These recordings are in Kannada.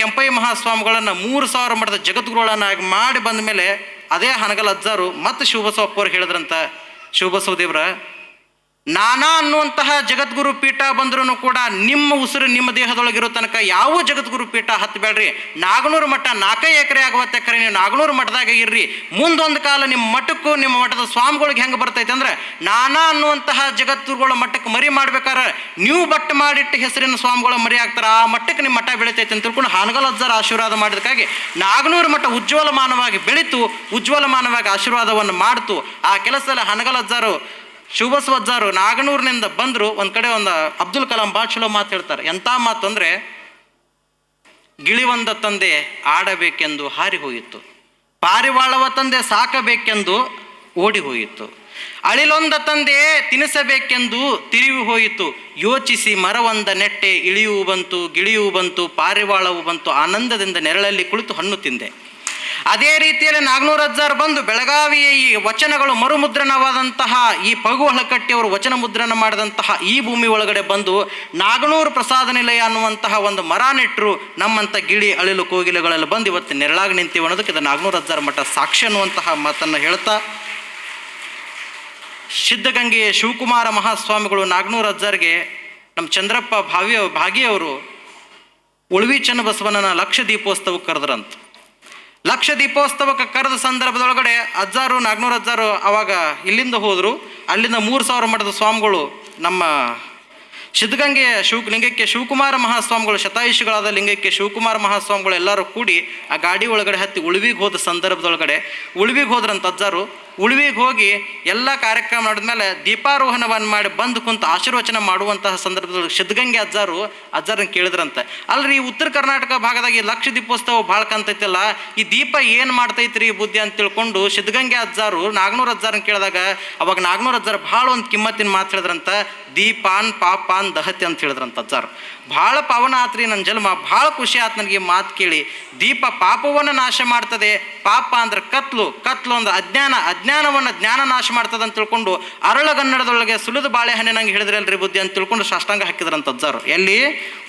ಕೆಂಪಯ್ಯ ಮಹಾಸ್ವಾಮಿಗಳನ್ನು ಮೂರು ಸಾವಿರ ಮಠದ ಜಗದ್ಗುರುಗಳನ್ನಾಗಿ ಮಾಡಿ ಬಂದ ಮೇಲೆ ಅದೇ ಹನಗಲ್ ಅಜ್ಜಾರು ಮತ್ತು ಶಿವಬಸವಪ್ಪ ಅವ್ರು ಹೇಳಿದ್ರಂತ. ಶಿವಬಸವ ದೇವ್ರ ನಾನಾ ಅನ್ನುವಂತಹ ಜಗದ್ಗುರು ಪೀಠ ಬಂದ್ರೂ ಕೂಡ ನಿಮ್ಮ ಉಸಿರು ನಿಮ್ಮ ದೇಹದೊಳಗಿರೋ ತನಕ ಯಾವ ಜಗದ್ಗುರು ಪೀಠ ಹತ್ತಬೇಡ್ರಿ ನಾಗನೂರು ಮಠ ನಾಲ್ಕೈ ಎಕರೆ ಆಗುವತ್ತೆ ಕರೆ, ನೀವು ನಾಗನೂರು ಮಠದಾಗ ಇರ್ರಿ. ಮುಂದೊಂದು ಕಾಲ ನಿಮ್ಮ ಮಠಕ್ಕೂ ನಿಮ್ಮ ಮಠದ ಸ್ವಾಮಿಗಳಿಗೆ ಹೆಂಗೆ ಬರ್ತೈತೆ ಅಂದ್ರೆ, ನಾನಾ ಅನ್ನುವಂತಹ ಜಗದ್ಗುರುಗಳ ಮಠಕ್ಕೆ ಮರಿ ಮಾಡ್ಬೇಕಾದ್ರೆ ನೀವು ಬಟ್ಟು ಮಾಡಿಟ್ಟು ಹೆಸರಿನ ಸ್ವಾಮಿಗಳ ಮರಿ ಆಗ್ತಾರೆ, ಆ ಮಠಕ್ಕೆ ನಿಮ್ಮ ಮಠ ಬೆಳಿತೈತೆ ಅಂತ ತಿಳ್ಕೊಂಡು ಹಾನಗಲ್ ಅಜ್ಜರ ಆಶೀರ್ವಾದ ಮಾಡಿದಕ್ಕಾಗಿ ನಾಗನೂರು ಮಠ ಉಜ್ವಲಮಾನವಾಗಿ ಬೆಳೀತು, ಉಜ್ವಲಮಾನವಾಗಿ ಆಶೀರ್ವಾದವನ್ನು ಮಾಡ್ತು. ಆ ಕೆಲಸದಲ್ಲಿ ಹನಗಲ್ ಅಜ್ಜಾರು ಶಿವಬಸವಜ್ಜಾರು ನಾಗನೂರಿನಿಂದ ಬಂದರು, ಒಂದು ಕಡೆ ಒಂದು ಅಬ್ದುಲ್ ಕಲಾಂ ಭಾಳ ಚಲೋ ಮಾತು ಹೇಳ್ತಾರೆ. ಎಂಥ ಮಾತು ಅಂದರೆ, ಗಿಳಿವಂದ ತಂದೆ ಆಡಬೇಕೆಂದು ಹಾರಿ ಹೋಯಿತು ಪಾರಿವಾಳವ ತಂದೆ ಸಾಕಬೇಕೆಂದು ಓಡಿ ಹೋಯಿತು ಅಳಿಲೊಂದ ತಂದೆ ತಿನಿಸಬೇಕೆಂದು ತಿರುವಿ ಹೋಯಿತು ಯೋಚಿಸಿ ಮರವೊಂದ ನೆಟ್ಟೆ ಇಳಿಯುವು ಬಂತು ಗಿಳಿಯುವು ಬಂತು, ಪಾರಿವಾಳವು ಬಂತು, ಆನಂದದಿಂದ ನೆರಳಲ್ಲಿ ಕುಳಿತು ಹಣ್ಣು ತಿಂದೆ. ಅದೇ ರೀತಿಯಲ್ಲಿ ನಾಗನೂರ ಅಜ್ಜಾರ್ ಬಂದು ಬೆಳಗಾವಿಯ ಈ ವಚನಗಳು ಮರುಮುದ್ರಣವಾದಂತಹ ಈ ಪಗು ಹಳಕಟ್ಟಿಯವರು ವಚನ ಮುದ್ರಣ ಮಾಡಿದಂತಹ ಈ ಭೂಮಿ ಒಳಗಡೆ ಬಂದು ನಾಗನೂರು ಪ್ರಸಾದ ನಿಲಯ ಅನ್ನುವಂತಹ ಒಂದು ಮರ ನೆಟ್ಟರು ನಮ್ಮಂಥ ಗಿಳಿ ಅಳಿಲು ಕೋಗಿಲೆಗಳಲ್ಲಿ ಬಂದು ಇವತ್ತು ನೆರಳಾಗಿ ನಿಂತೀವಿ ಅನ್ನೋದಕ್ಕೆ ಇದು ನಾಗನೂರ ಅಜ್ಜಾರ್ ಮಠ ಸಾಕ್ಷಿ ಅನ್ನುವಂತಹ ಮಾತನ್ನು ಹೇಳ್ತಾ, ಸಿದ್ಧಗಂಗೆಯ ಶಿವಕುಮಾರ ಮಹಾಸ್ವಾಮಿಗಳು ನಾಗನೂರ ಅಜ್ಜಾರ್ಗೆ ನಮ್ಮ ಚಂದ್ರಪ್ಪ ಭಾವಿ ಭಾಗಿಯವರು ಉಳ್ವಿ ಚನ್ನಬಸವಣ್ಣನ ಲಕ್ಷ ದೀಪೋತ್ಸವಕ್ಕೆ ಕರೆದ್ರಂತ. ಲಕ್ಷ ದೀಪೋತ್ಸವಕ್ಕೆ ಕರೆದ ಸಂದರ್ಭದೊಳಗಡೆ ಅಜ್ಜಾರು ನಾಗ್ನೂರು ಅಜ್ಜಾರು ಅವಾಗ ಇಲ್ಲಿಂದ ಹೋದರು. ಅಲ್ಲಿಂದ ಮೂರು ಸಾವಿರ ಮಠದ ಸ್ವಾಮಿಗಳು ನಮ್ಮ ಸಿದ್ಧಗಂಗೆಯ ಶಿವ ಲಿಂಗಕ್ಕೆ ಶಿವಕುಮಾರ ಮಹಾಸ್ವಾಮಿಗಳು, ಶತಾಯುಷಿಗಳಾದ ಲಿಂಗಕ್ಕೆ ಶಿವಕುಮಾರ ಮಹಾಸ್ವಾಮಿಗಳು ಎಲ್ಲರೂ ಕೂಡಿ ಆ ಗಾಡಿ ಒಳಗಡೆ ಹತ್ತಿ ಉಳುವಿಗೆ ಹೋದ ಸಂದರ್ಭದೊಳಗಡೆ, ಉಳುವಿಗೆ ಹೋದ್ರಂತ ಅಜ್ಜಾರು ಉಳುವಿಗೆ ಹೋಗಿ ಎಲ್ಲ ಕಾರ್ಯಕ್ರಮ ಮಾಡಿದ್ಮೇಲೆ ದೀಪಾರೋಹಣವನ್ನು ಮಾಡಿ ಬಂದು ಕುಂತು ಆಶೀರ್ವಚನ ಮಾಡುವಂತಹ ಸಂದರ್ಭದಲ್ಲಿ ಸಿದ್ಧಗಂಗೆ ಅಜ್ಜಾರು ಅಜ್ಜಾರನ್ನ ಕೇಳಿದ್ರಂತೆ. ಅಲ್ರಿ, ಈ ಉತ್ತರ ಕರ್ನಾಟಕ ಭಾಗದಾಗ ಲಕ್ಷ ದೀಪೋತ್ಸವ ಭಾಳ ಕಂತೈತಿಲ್ಲ, ಈ ದೀಪ ಏನು ಮಾಡ್ತೈತ್ರಿ ಬುದ್ಧಿ ಅಂತ ತಿಳ್ಕೊಂಡು ಸಿದ್ಧಗಂಗೆ ಅಜ್ಜಾರು ನಾಗನೂರು ಅಜ್ಜಾರನ್ನ ಕೇಳಿದಾಗ ಅವಾಗ ನಾಗನೂರು ಅಜ್ಜಾರು ಭಾಳ ಒಂದು ಕಿಮ್ಮತ್ತಿನ ಮಾತು ಹೇಳಿದ್ರಂತ, ದೀಪಾನ್ ಪಾಪಾನ್ ದಹತಿ ಅಂತ ಹೇಳಿದ್ರಂತ ಅಜ್ಜಾರು. ಭಾಳ ಪವನ ಆತ್ರಿ ನನ್ನ ಜನ್ಮ, ಭಾಳ ಖುಷಿ ಆತು ನನಗೆ ಈ ಮಾತು ಕೇಳಿ. ದೀಪ ಪಾಪವನ್ನು ನಾಶ ಮಾಡ್ತದೆ, ಪಾಪ ಅಂದ್ರೆ ಕತ್ಲು ಕತ್ಲು ಅಂದ್ರೆ ಅಜ್ಞಾನ ಅಜ್ಞಾನವನ್ನು ಜ್ಞಾನ ನಾಶ ಮಾಡ್ತದೆ ಅಂತ ತಿಳ್ಕೊಂಡು ಅರಳಗನ್ನಡದೊಳಗೆ ಸುಲಿದು ಬಾಳೆಹಣ್ಣೆ ನಂಗೆ ಹೇಳಿದ್ರಲ್ರಿ ಬುದ್ಧಿ ಅಂತ ತಿಳ್ಕೊಂಡು ಸಾಷ್ಟಾಂಗ ಹಾಕಿದ್ರಂತ ಅಜ್ಜಾರು. ಎಲ್ಲಿ?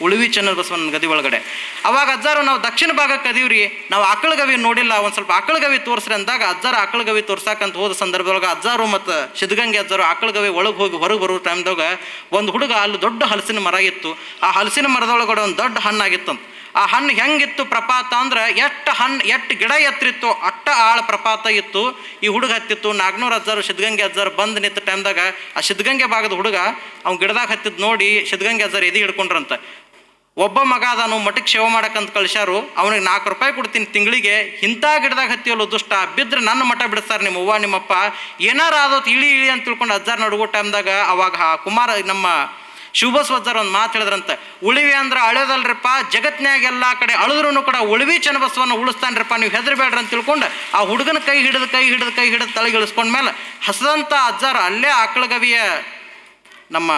ಉಳುವಿ ಚನ್ನದ ಬಸವನ ಗದಿ ಒಳಗಡೆ. ಅವಾಗ ಅಜ್ಜಾರು ನಾವು ದಕ್ಷಿಣ ಭಾಗಕ್ಕೆ ಕದೀವ್ರಿ. ನಾವು ಆಕಳಗವಿ ನೋಡಿಲ್ಲ, ಒಂದು ಸ್ವಲ್ಪ ಆಕಳಗವಿ ತೋರಿಸ್ರಿ ಅಂದಾಗ ಅಜ್ಜಾರು ಆಕಳಗವಿ ತೋರ್ಸಾಕಂತ ಹೋದ ಸಂದರ್ಭದೊಳಗೆ ಅಜ್ಜಾರು ಮತ್ತು ಸಿದ್ಧಗಂಗೆ ಅಜ್ಜಾರು ಆಕಳಗವಿ ಒಳಗೆ ಹೋಗಿ ಹೊರಗೆ ಬರೋ ಟೈಮ್ದಾಗ ಒಂದು ಹುಡುಗ ಅಲ್ಲಿ ದೊಡ್ಡ ಹಲಸಿನ ಮರ ಇತ್ತು. ಆ ಹಲಸಿನ ಮರದೊಳಗಡೆ ಒಂದು ದೊಡ್ಡ ಹಣ್ಣಾಗಿತ್ತಂತ. ಆ ಹಣ್ಣು ಹೆಂಗಿತ್ತು ಪ್ರಪಾತ ಅಂದ್ರೆ ಎಷ್ಟು ಹಣ್ಣು, ಎಷ್ಟು ಗಿಡ ಎತ್ತಿತ್ತು ಅಟ್ಟ ಆಳ ಪ್ರಪಾತ ಇತ್ತು. ಈ ಹುಡುಗ ಹತ್ತಿತ್ತು. ನಾಗ್ನೂರು ಅಜ್ಜಾರು, ಸಿದ್ಧಗಂಗೆ ಅಜ್ಜಾರು ಬಂದು ನಿಂತ ಟೈಮ್ದಾಗ ಆ ಸಿದ್ಧಗಂಗೆ ಭಾಗದ ಹುಡುಗ ಅವ್ನು ಗಿಡದಾಗ ಹತ್ತಿದ್ದು ನೋಡಿ ಸಿದ್ಧಗಂಗೆ ಅಜ್ಜಾರು ಎದಿ ಹಿಡ್ಕೊಂಡ್ರಂತ. ಒಬ್ಬ ಮಗ ಅದಾನು ಮಠಕ್ಕೆ ಸೇವೆ ಮಾಡಕ್ಕಂತ ಕಳಿಸ್ಯಾರು. ಅವನಿಗೆ ನಾಲ್ಕು ರೂಪಾಯಿ ಕೊಡ್ತೀನಿ ತಿಂಗಳಿಗೆ. ಇಂಥ ಗಿಡದಾಗ ಹತ್ತಿಯಲ್ಲ ದುಷ್ಟ ಬಿದ್ದರೆ ನನ್ನ ಮಠ ಬಿಡಿಸ್ತಾರೆ ನಿಮ್ಮ ಅವ್ವ, ನಿಮ್ಮಪ್ಪ. ಏನಾರು ಇಳಿ ಇಳಿ ಅಂತ ತಿಳ್ಕೊಂಡು ಅಜ್ಜಾರ್ ನಡುಗೋ ಟೈಮ್ದಾಗ ಅವಾಗ ಆ ಕುಮಾರ, ನಮ್ಮ ಶಿವಬಸವಜ್ಜಾರ ಒಂದು ಮಾತು ಹೇಳಿದ್ರಂತ, ಉಳಿವಿ ಅಂದ್ರೆ ಅಳೆಯೋದಲ್ರಿಪ್ಪ ಜಗತ್ನ್ಯಾಗ ಎಲ್ಲ ಕಡೆ ಅಳದ್ರೂ ಕೂಡ ಉಳಿವಿ ಚನ್ನಬಸವನ್ನ ಉಳಿಸ್ತಾನ್ರಿಪ್ಪ, ನೀವು ಹೆದರ್ಬೇಡ್ರ ಅಂತ ತಿಳ್ಕೊಂಡು ಆ ಹುಡುಗನ ಕೈ ಹಿಡಿದು ಕೈ ಹಿಡಿದು ಕೈ ಹಿಡಿದು ತಲೆಗಿಳಿಸ್ಕೊಂಡ್ಮೇಲೆ ಹಸದಂಥ ಅಜ್ಜಾರ ಅಲ್ಲೇ ಆಕಳಗವಿಯ ನಮ್ಮ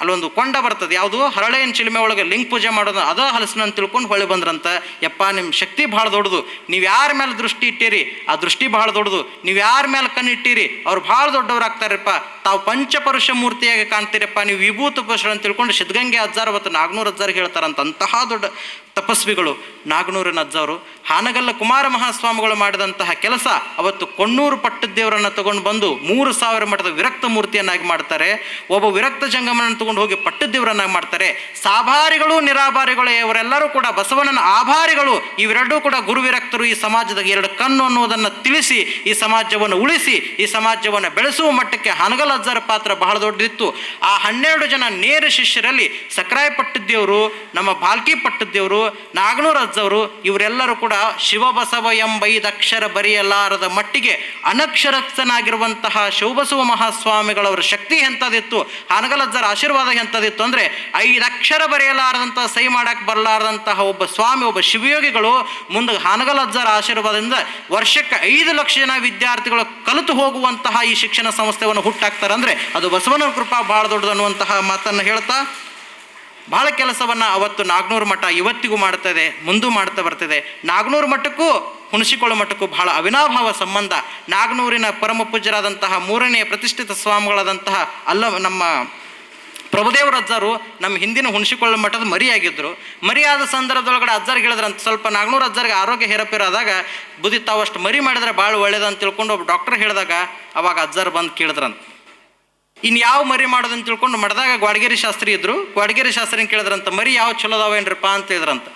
ಅಲ್ಲೊಂದು ಕೊಂಡ ಬರ್ತದೆ. ಯಾವುದು? ಹರಳೆಯನ್ ಚಿಲುಮೆ ಒಳಗೆ ಲಿಂಗ ಪೂಜೆ ಮಾಡೋದು. ಅದ ಹಲಸಿನ ಅಂತ ತಿಳ್ಕೊಂಡು ಹೊಳೆ ಬಂದ್ರಂತ. ಯಪ್ಪ ನಿಮ್ಮ ಶಕ್ತಿ ಭಾಳ ದೊಡ್ಡದು. ನೀವು ಯಾರ ಮೇಲೆ ದೃಷ್ಟಿ ಇಟ್ಟಿರಿ, ಆ ದೃಷ್ಟಿ ಭಾಳ ದೊಡ್ಡದು. ನೀವು ಯಾರ ಮೇಲೆ ಕಣ್ಣಿಟ್ಟಿರಿ ಅವ್ರು ಭಾಳ ದೊಡ್ಡವರಾಗ್ತಾರಪ್ಪ. ತಾವು ಪಂಚಪರುಷ ಮೂರ್ತಿಯಾಗಿ ಕಾಣ್ತೀರಪ್ಪ. ನೀವು ವಿಭೂತ ಪುರುಷರು ಅಂತ ತಿಳ್ಕೊಂಡು ಸಿದ್ಧಗಂಗೆ ಅಜ್ಜಾರ ಮತ್ತು ನಾಗ್ನೂರು ಅಜ್ಜಾರಿಗೆ ಹೇಳ್ತಾರಂತ. ಅಂತಹ ದೊಡ್ಡ ತಪಸ್ವಿಗಳು ನಾಗನೂರಿನ ಅಜ್ಜವರು ಹಾನಗಲ್ಲ ಕುಮಾರ ಮಹಾಸ್ವಾಮಿಗಳು ಮಾಡಿದಂತಹ ಕೆಲಸ ಅವತ್ತು ಕೊಣ್ಣೂರು ಪಟ್ಟದೇವರನ್ನು ತಗೊಂಡು ಬಂದು ಮೂರು ಸಾವಿರ ಮಠದ ವಿರಕ್ತ ಮೂರ್ತಿಯನ್ನಾಗಿ ಮಾಡ್ತಾರೆ. ಒಬ್ಬ ವಿರಕ್ತ ಜಂಗಮನ ತಗೊಂಡು ಹೋಗಿ ಪಟ್ಟದೇವರನ್ನಾಗಿ ಮಾಡ್ತಾರೆ. ಸಾಭಾರಿಗಳು, ನಿರಾಭಾರಿಗಳು ಇವರೆಲ್ಲರೂ ಕೂಡ ಬಸವಣ್ಣನ ಆಭಾರಿಗಳು. ಇವೆರಡೂ ಕೂಡ ಗುರು ವಿರಕ್ತರು ಈ ಸಮಾಜದ ಎರಡು ಕಣ್ಣು ಅನ್ನೋದನ್ನು ತಿಳಿಸಿ, ಈ ಸಮಾಜವನ್ನು ಉಳಿಸಿ, ಈ ಸಮಾಜವನ್ನು ಬೆಳೆಸುವ ಮಟ್ಟಕ್ಕೆ ಹನಗಲ್ ಅಜ್ಜರ ಪಾತ್ರ ಬಹಳ ದೊಡ್ಡದಿತ್ತು. ಆ ಹನ್ನೆರಡು ಜನ ನೇರ ಶಿಷ್ಯರಲ್ಲಿ ಸಕ್ರಾಯ ಪಟ್ಟದ್ದೇವರು ನಮ್ಮ ಬಾಲ್ಕಿ ಪಟ್ಟದ್ದೇವರು ನಾಗನೂರ ಅಜ್ಜವರು ಇವರೆಲ್ಲರೂ ಕೂಡ ಶಿವಬಸವ ಎಂಬ ಐದಕ್ಷರ ಬರೆಯಲಾರದ ಮಟ್ಟಿಗೆ ಅನಕ್ಷರಸ್ಥನಾಗಿರುವಂತಹ ಶಿವಬಸವ ಮಹಾಸ್ವಾಮಿಗಳವರ ಶಕ್ತಿ ಎಂಥದಿತ್ತು, ಹಾನಗಲಜ್ಜರ ಆಶೀರ್ವಾದ ಎಂಥದಿತ್ತು ಅಂದರೆ ಐದಕ್ಷರ ಬರೆಯಲಾರದಂತಹ, ಸಹಿ ಮಾಡಕ್ಕೆ ಬರಲಾರದಂತಹ ಒಬ್ಬ ಸ್ವಾಮಿ, ಒಬ್ಬ ಶಿವಯೋಗಿಗಳು ಮುಂದೆ ಹಾನಗಲಜ್ಜರ ಆಶೀರ್ವಾದದಿಂದ ವರ್ಷಕ್ಕೆ ಐದು ಲಕ್ಷ ಜನ ವಿದ್ಯಾರ್ಥಿಗಳು ಕಲಿತು ಹೋಗುವಂತಹ ಈ ಶಿಕ್ಷಣ ಸಂಸ್ಥೆಯನ್ನು ಹುಟ್ಟಾಕ್ತಾರೆ ಅಂದರೆ ಅದು ಬಸವನ ಕೃಪಾ ಭಾಳ ದೊಡ್ಡದು ಅನ್ನುವಂತಹ ಮಾತನ್ನು ಹೇಳ್ತಾ ಭಾಳ ಕೆಲಸವನ್ನು ಅವತ್ತು ನಾಗನೂರು ಮಠ ಇವತ್ತಿಗೂ ಮಾಡ್ತದೆ, ಮುಂದೂ ಮಾಡ್ತಾ ಬರ್ತದೆ. ನಾಗನೂರು ಮಠಕ್ಕೂ ಹುಣಸಿಕೊಳ್ಳ ಮಠಕ್ಕೂ ಬಹಳ ಅವಿನಾಭಾವ ಸಂಬಂಧ. ನಾಗನೂರಿನ ಪರಮ ಪೂಜ್ಯರಾದಂತಹ ಮೂರನೇ ಪ್ರತಿಷ್ಠಿತ ಸ್ವಾಮಿಗಳಾದಂತಹ ಅಲ್ಲ, ನಮ್ಮ ಪ್ರಭುದೇವರ ಅಜ್ಜರು ನಮ್ಮ ಹಿಂದಿನ ಹುಣಸಿಕೊಳ್ಳ ಮಠದ ಮರಿಯಾಗಿದ್ದರು ಮರಿಯಾದ ಸಂದರ್ಭದೊಳಗಡೆ ಅಜ್ಜರ್ಗೆ ಹೇಳಿದ್ರಂತ ಸ್ವಲ್ಪ ನಾಗ್ನೂರು ಅಜ್ಜರ್ಗೆ ಆರೋಗ್ಯ ಹೇರಪೇರಾದಾಗ, ಬುದ್ಧಿ ತಾವು ಮರಿ ಮಾಡಿದ್ರೆ ಭಾಳ ಒಳ್ಳೇದಂತ ತಿಳ್ಕೊಂಡು ಒಬ್ಬ ಡಾಕ್ಟರ್ ಹೇಳಿದಾಗ, ಅವಾಗ ಅಜ್ಜರ್ ಬಂದು ಕೇಳಿದ್ರಂತ. ಇನ್ನು ಯಾವ ಮರಿ ಮಾಡೋದಂತ ತಿಳ್ಕೊಂಡು ಮಠದಾಗ ಗ್ವಾಡಗೇರಿ ಶಾಸ್ತ್ರಿ ಇದ್ರು. ಗ್ವಾಡಗೇರಿ ಶಾಸ್ತ್ರಿ ಕೇಳಿದ್ರಂತ, ಮರಿ ಯಾವ ಚಲೋ ಅದಾವೇನ್ರಪ್ಪ ಅಂತ ಹೇಳಿದ್ರಂತ.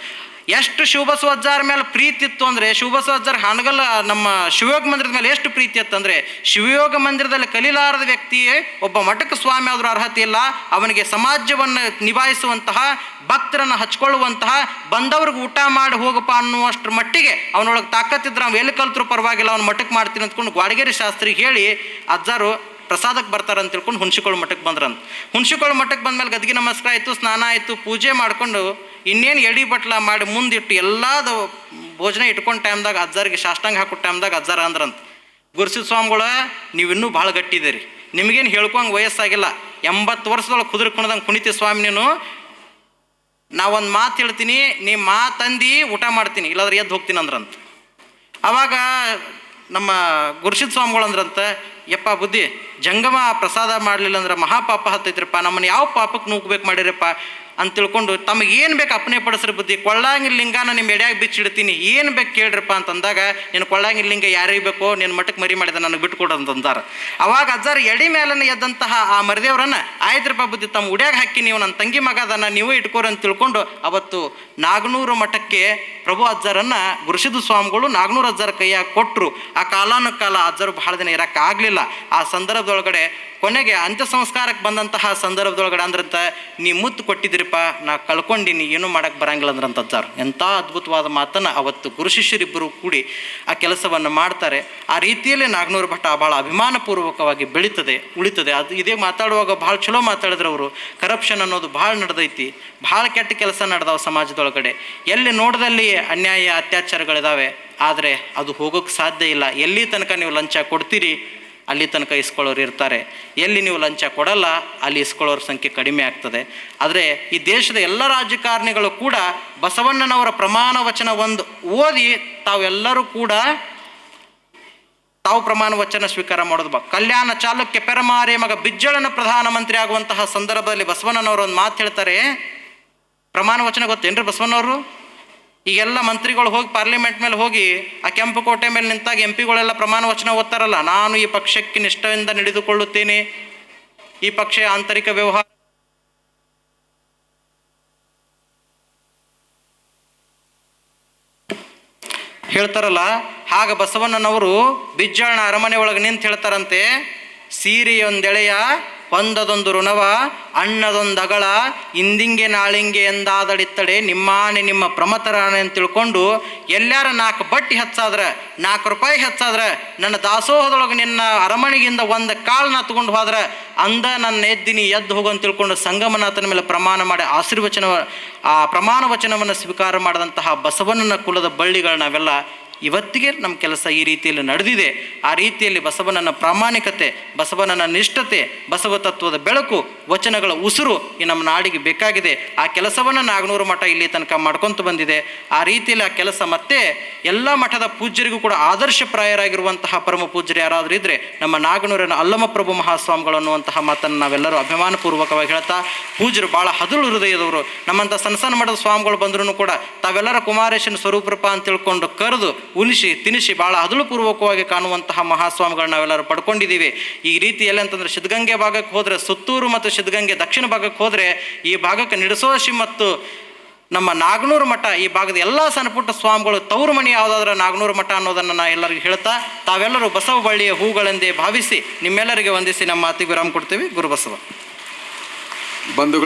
ಎಷ್ಟು ಶಿವಬಸವಜ್ಜಾರ ಮೇಲೆ ಪ್ರೀತಿ ಇತ್ತು ಅಂದರೆ ಶಿವಬಸವ ಅಜ್ಜಾರ ಹಾನಗಲ್ ನಮ್ಮ ಶಿವಯೋಗ ಮಂದಿರದ ಮೇಲೆ ಎಷ್ಟು ಪ್ರೀತಿ ಇತ್ತಂದರೆ ಶಿವಯೋಗ ಮಂದಿರದಲ್ಲಿ ಕಲಿಲಾರದ ವ್ಯಕ್ತಿಯೇ ಒಬ್ಬ ಮಠಕ್ಕೆ ಸ್ವಾಮಿ ಆದರೂ ಅರ್ಹತೆ ಇಲ್ಲ. ಅವನಿಗೆ ಸಮಾಜವನ್ನು ನಿಭಾಯಿಸುವಂತಹ, ಭಕ್ತರನ್ನು ಹಚ್ಕೊಳ್ಳುವಂತಹ, ಬಂದವ್ರಿಗೆ ಊಟ ಮಾಡಿ ಹೋಗಪ್ಪ ಅನ್ನುವಷ್ಟರ ಮಟ್ಟಿಗೆ ಅವನೊಳಗೆ ತಾಕತ್ತಿದ್ರೆ ಅವ್ನು ಎಲ್ಲಿ ಕಲ್ತರೂ ಪರವಾಗಿಲ್ಲ, ಅವ್ನು ಮಠಕ್ಕೆ ಮಾಡ್ತೀನಿ ಅಂತಕೊಂಡು ಗ್ವಾಡಗೇರಿ ಶಾಸ್ತ್ರಿಗೆ ಹೇಳಿ, ಅಜ್ಜಾರು ಪ್ರಸಾದಕ್ಕೆ ಬರ್ತಾರೆ ಅಂತ ತಿಳ್ಕೊಂಡು ಹುಣಸಿಕೊಳ್ಳ ಮಠಕ್ಕೆ ಬಂದ್ರಂತ. ಹುಣಸಿಕೊಳ್ಳ ಮಠಕ್ಕೆ ಬಂದಮೇಲೆ ಗದಗಿ ನಮಸ್ಕಾರ ಆಯಿತು, ಸ್ನಾನ ಆಯಿತು, ಪೂಜೆ ಮಾಡಿಕೊಂಡು ಇನ್ನೇನು ಎಡಿ ಬಟ್ಲ ಮಾಡಿ ಮುಂದಿಟ್ಟು ಎಲ್ಲದ ಭೋಜನ ಇಟ್ಕೊಂಡು ಟೈಮ್ದಾಗ ಅಜ್ಜಾರಿಗೆ ಶಾಸ್ತ್ರಾಂಗ ಹಾಕೋ ಟೈಮ್ದಾಗ ಅಜ್ಜಾರ ಅಂದ್ರಂತ. ಗುರುಸಿದ ಸ್ವಾಮಿಗಳ, ನೀವಿನ್ನೂ ಭಾಳ ಗಟ್ಟಿದ್ದೀರಿ. ನಿಮಗೇನು ಹೇಳ್ಕೊಂಗೆ ವಯಸ್ಸಾಗಿಲ್ಲ. ಎಂಬತ್ತು ವರ್ಷದೊಳಗೆ ಕುದುರೆ ಕುಣದಂಗೆ ಕುಣಿತಿ ಸ್ವಾಮಿ ನೀನು ನಾವೊಂದು ಮಾತು ಹೇಳ್ತೀನಿ, ನೀ ಮಾತಂದು ಊಟ ಮಾಡ್ತೀನಿ, ಇಲ್ಲಾಂದ್ರೆ ಎದ್ದು ಹೋಗ್ತೀನಿ ಅಂದ್ರಂತ. ಆವಾಗ ನಮ್ಮ ಗುರುಸಿದ ಸ್ವಾಮಿಗಳು ಅಂದ್ರಂತ ಯಪ್ಪ ಬುದ್ಧಿ ಜಂಗಮ ಪ್ರಸಾದ ಮಾಡಲಿಲ್ಲ ಅಂದ್ರೆ ಮಹಾಪಾಪ ಹತ್ತೈತ್ರಪ್ಪ ನಮ್ಮನ್ನು ಯಾವ ಪಾಪಕ್ಕೆ ನೂಕ್ಬೇಕು ಮಾಡಿರಪ್ಪ? ಅಂತ ತಿಳ್ಕೊಂಡು ತಮಗೆ ಏನು ಬೇಕು ಅಪ್ಪನೆ ಪಡಿಸ್ರಿ ಬುದ್ಧಿ. ಕೊಳ್ಳಾಂಗಿನ ಲಿಂಗಾನ ನಿಮ್ಮ ಎಡ್ಯಾಗ ಬಿಚ್ಚಿಡ್ತೀನಿ. ಏನು ಬೇಕು ಕೇಳ್ರಪ್ಪ ಅಂತಂದಾಗ ನೀನು ಕೊಳ್ಳಾಂಗಿನ ಲಿಂಗ ಯಾರಿಗೆ ಬೇಕೋ ನಿನ್ನ ಮಠಕ್ಕೆ ಮರಿ ಮಾಡಿದ ನನಗೆ ಬಿಟ್ಕೊಡು ಅಂತಂದಾರ. ಅವಾಗ ಅಜ್ಜಾರ ಎಡಿ ಮೇಲನ ಎದ್ದಂತಹ ಆ ಮರಿದೇವ್ರನ್ನ, ಆಯ್ತ್ರಪ್ಪ ಬುದ್ಧಿ, ತಮ್ಮ ಉಡ್ಯಾಗ ಹಾಕಿ ನೀವು ನನ್ನ ತಂಗಿ ಮಗ ಅದನ್ನ ನೀವೇ ಇಟ್ಕೋರಿ ಅಂತ ತಿಳ್ಕೊಂಡು ಅವತ್ತು ನಾಗನೂರು ಮಠಕ್ಕೆ ಪ್ರಭು ಅಜ್ಜರನ್ನ ಗುರುಸಿದ್ದು ಸ್ವಾಮಿಗಳು ನಾಗನೂರು ಅಜ್ಜರ ಕೈಯಾಗ ಕೊಟ್ಟರು ಆ ಕಾಲಾನು ಕಾಲ ಅಜ್ಜರು ಬಹಳ ದಿನ ಇರೋಕ್ಕಾಗಲಿಲ್ಲ. ಆ ಸಂದರ್ಭದೊಳಗಡೆ ಕೊನೆಗೆ ಅಂತ್ಯ ಸಂಸ್ಕಾರಕ್ಕೆ ಬಂದಂತಹ ಸಂದರ್ಭದೊಳಗಡೆ ಅಂದ್ರಂತ, ನೀ ಮುತ್ತು ಕೊಟ್ಟಿದ್ದೀರಿಪ್ಪ, ನಾ ಕಳ್ಕೊಂಡಿನಿ ಏನೂ ಮಾಡಕ್ಕೆ ಬರಂಗಿಲ್ಲ ಅಂದ್ರಂತ ಅಜ್ಜಾರು. ಎಂಥ ಅದ್ಭುತವಾದ ಮಾತನ್ನು ಅವತ್ತು ಗುರು ಶಿಷ್ಯರಿಬ್ಬರು ಕೂಡಿ ಆ ಕೆಲಸವನ್ನು ಮಾಡ್ತಾರೆ. ಆ ರೀತಿಯಲ್ಲಿ ನಾಗನೂರು ಭಟ್ಟ ಭಾಳ ಅಭಿಮಾನಪೂರ್ವಕವಾಗಿ ಬೆಳೀತದೆ, ಉಳಿತದೆ. ಅದು ಇದೇ ಮಾತಾಡುವಾಗ ಭಾಳ ಚಲೋ ಮಾತಾಡಿದ್ರು ಅವರು. ಕರಪ್ಷನ್ ಅನ್ನೋದು ಭಾಳ ನಡೆದೈತಿ. ಭಾಳ ಕೆಟ್ಟ ಕೆಲಸ ನಡೆದವು ಸಮಾಜದೊಳಗಡೆ. ಎಲ್ಲಿ ನೋಡ್ದಲ್ಲಿ ಅನ್ಯಾಯ, ಅತ್ಯಾಚಾರಗಳಿದಾವೆ. ಆದರೆ ಅದು ಹೋಗೋಕ್ಕೆ ಸಾಧ್ಯ ಇಲ್ಲ. ಎಲ್ಲಿ ತನಕ ನೀವು ಲಂಚ ಕೊಡ್ತೀರಿ? ಅಲ್ಲಿ ತನಕ ಇಸ್ಕೊಳ್ಳೋರು ಇರ್ತಾರೆ. ಎಲ್ಲಿ ನೀವು ಲಂಚ ಕೊಡಲ್ಲ, ಅಲ್ಲಿ ಇಸ್ಕೊಳ್ಳೋರ ಸಂಖ್ಯೆ ಕಡಿಮೆ ಆಗ್ತದೆ. ಆದರೆ ಈ ದೇಶದ ಎಲ್ಲ ರಾಜಕಾರಣಿಗಳು ಕೂಡ ಬಸವಣ್ಣನವರ ಪ್ರಮಾಣ ವಚನ ಒಂದು ಓದಿ ತಾವೆಲ್ಲರೂ ಕೂಡ ತಾವು ಪ್ರಮಾಣ ವಚನ ಸ್ವೀಕಾರ ಮಾಡೋದು ಬಾ ಕಲ್ಯಾಣ ಚಾಲುಕ್ಯ ಪೆರಮಾರಿ ಮಗ ಬಿಜ್ಜಳನ ಪ್ರಧಾನಮಂತ್ರಿ ಆಗುವಂತಹ ಸಂದರ್ಭದಲ್ಲಿ ಬಸವಣ್ಣನವರು ಒಂದು ಮಾತು ಹೇಳ್ತಾರೆ. ಪ್ರಮಾಣ ವಚನ ಗೊತ್ತೇನ್ರಿ ಬಸವಣ್ಣವರು? ಈಗೆಲ್ಲ ಮಂತ್ರಿಗಳು ಹೋಗಿ ಪಾರ್ಲಿಮೆಂಟ್ ಮೇಲೆ ಹೋಗಿ ಆ ಕೆಂಪು ಕೋಟೆ ಮೇಲೆ ನಿಂತಾಗ ಎಂ ಪಿಗಳೆಲ್ಲ ಪ್ರಮಾಣ ವಚನ ಓದ್ತಾರಲ್ಲ, ನಾನು ಈ ಪಕ್ಷಕ್ಕೆ ನಿಷ್ಠೆಯಿಂದ ನಡೆದುಕೊಳ್ಳುತ್ತೇನೆ. ಈ ಪಕ್ಷ ಆಂತರಿಕ ವ್ಯವಹಾರ ಹೇಳ್ತಾರಲ್ಲ, ಹಾಗ ಬಸವಣ್ಣನವರು ಬಿಜ್ಜಾಳನ ಅರಮನೆ ಒಳಗೆ ನಿಂತು ಹೇಳ್ತಾರಂತೆ, ಸೀರೆಯೊಂದೆಳೆಯ ಹೊಂದದೊಂದು ಋಣವ ಅಣ್ಣದೊಂದು ಹಿಂದಿಂಗೆ ಇಂದಿಂಗೆ ನಾಳಿಂಗೆ ಎಂದಾದಡಿತ್ತಡೆ ನಿಮ್ಮಾನೆ ನಿಮ್ಮ ಪ್ರಮತರಾನೆ ಅಂತ ತಿಳ್ಕೊಂಡು ಎಲ್ಲಾರ ನಾಲ್ಕು ಬಟ್ಟಿ ಹೆಚ್ಚಾದ್ರೆ, ನಾಲ್ಕು ರೂಪಾಯಿ ಹೆಚ್ಚಾದ್ರೆ, ನನ್ನ ದಾಸೋಹದೊಳಗೆ ನಿನ್ನ ಅರಮನೆಗಿಂದ ಒಂದು ಕಾಳನ್ನ ತಗೊಂಡು ಹೋದ್ರೆ, ಅಂದ ನನ್ನ ಎದ್ದಿನಿ ಎದ್ದು ಹೋಗು ಅಂತ ತಿಳ್ಕೊಂಡು ಸಂಗಮನಾಥನ ಮೇಲೆ ಪ್ರಮಾಣ ಮಾಡಿ ಆಶೀರ್ವಚನ ಆ ಪ್ರಮಾಣ ವಚನವನ್ನು ಸ್ವೀಕಾರ ಮಾಡಿದಂತಹ ಬಸವಣ್ಣನ ಕುಲದ ಬಳ್ಳಿಗಳು ನಾವೆಲ್ಲ ಇವತ್ತಿಗೆ ನಮ್ಮ ಕೆಲಸ ಈ ರೀತಿಯಲ್ಲಿ ನಡೆದಿದೆ. ಆ ರೀತಿಯಲ್ಲಿ ಬಸವನನ್ನ ಪ್ರಾಮಾಣಿಕತೆ, ಬಸವನನ್ನ ನಿಷ್ಠತೆ, ಬಸವ ತತ್ವದ ಬೆಳಕು, ವಚನಗಳ ಉಸಿರು ಈ ನಮ್ಮ ನಾಡಿಗೆ ಬೇಕಾಗಿದೆ. ಆ ಕೆಲಸವನ್ನು ನಾಗನೂರು ಮಠ ಇಲ್ಲಿ ತನಕ ಮಾಡ್ಕೊತ ಬಂದಿದೆ. ಆ ರೀತಿಯಲ್ಲಿ ಆ ಕೆಲಸ ಮತ್ತೆ ಎಲ್ಲ ಮಠದ ಪೂಜ್ಯರಿಗೂ ಕೂಡ ಆದರ್ಶಪ್ರಾಯರಾಗಿರುವಂತಹ ಪರಮ ಪೂಜ್ಯರು ಯಾರಾದರೂ ಇದ್ದರೆ ನಮ್ಮ ನಾಗನೂರಿನ ಅಲ್ಲಮಪ್ರಭು ಮಹಾಸ್ವಾಮಿಗಳು ಅನ್ನುವಂತಹ ಮಾತನ್ನು ನಾವೆಲ್ಲರೂ ಅಭಿಮಾನಪೂರ್ವಕವಾಗಿ ಹೇಳ್ತಾ, ಪೂಜ್ಯರು ಭಾಳ ಹದುಳು ಹೃದಯದವರು. ನಮ್ಮಂಥ ಸಣ್ಣ ಸಣ್ಣ ಮಠದ ಸ್ವಾಮಿಗಳು ಬಂದರೂ ಕೂಡ ತಾವೆಲ್ಲರ ಕುಮಾರೇಶನ ಸ್ವರೂಪರೂಪ ಅಂತ ತಿಳ್ಕೊಂಡು ಕರೆದು ಉಣಿಸಿ ತಿನಿಸಿ ಭಾಳ ಹದುಳುಪೂರ್ವಕವಾಗಿ ಕಾಣುವಂತಹ ಮಹಾಸ್ವಾಮಿಗಳನ್ನ ನಾವೆಲ್ಲರೂ ಪಡ್ಕೊಂಡಿದ್ದೀವಿ. ಈ ರೀತಿಯಲ್ಲಿ ಅಂತಂದ್ರೆ ಸಿದ್ಧಗಂಗೆ ಭಾಗಕ್ಕೆ ಹೋದರೆ, ಸುತ್ತೂರು ಮತ್ತು ಸಿದ್ಧಗಂಗೆ ದಕ್ಷಿಣ ಭಾಗಕ್ಕೆ ಹೋದರೆ, ಈ ಭಾಗಕ್ಕೆ ನಿಡಸೋಶಿ ಮತ್ತು ನಮ್ಮ ನಾಗನೂರು ಮಠ, ಈ ಭಾಗದ ಎಲ್ಲ ಸಣ್ಣ ಪುಟ್ಟ ಸ್ವಾಮಿಗಳು ತವರು ಮಣಿ ಯಾವುದಾದ್ರೂ ನಾಗನೂರು ಮಠ ಅನ್ನೋದನ್ನು ನಾ ಎಲ್ಲರಿಗೂ ಹೇಳ್ತಾ, ತಾವೆಲ್ಲರೂ ಬಸವ ಬಳ್ಳಿಯ ಹೂಗಳೆಂದೇ ಭಾವಿಸಿ ನಿಮ್ಮೆಲ್ಲರಿಗೆ ವಂದಿಸಿ ನಮ್ಮ ಮಾತಿಗೆ ವಿರಾಮ ಕೊಡ್ತೀವಿ. ಗುರುಬಸವ ಬಂಧುಗಳು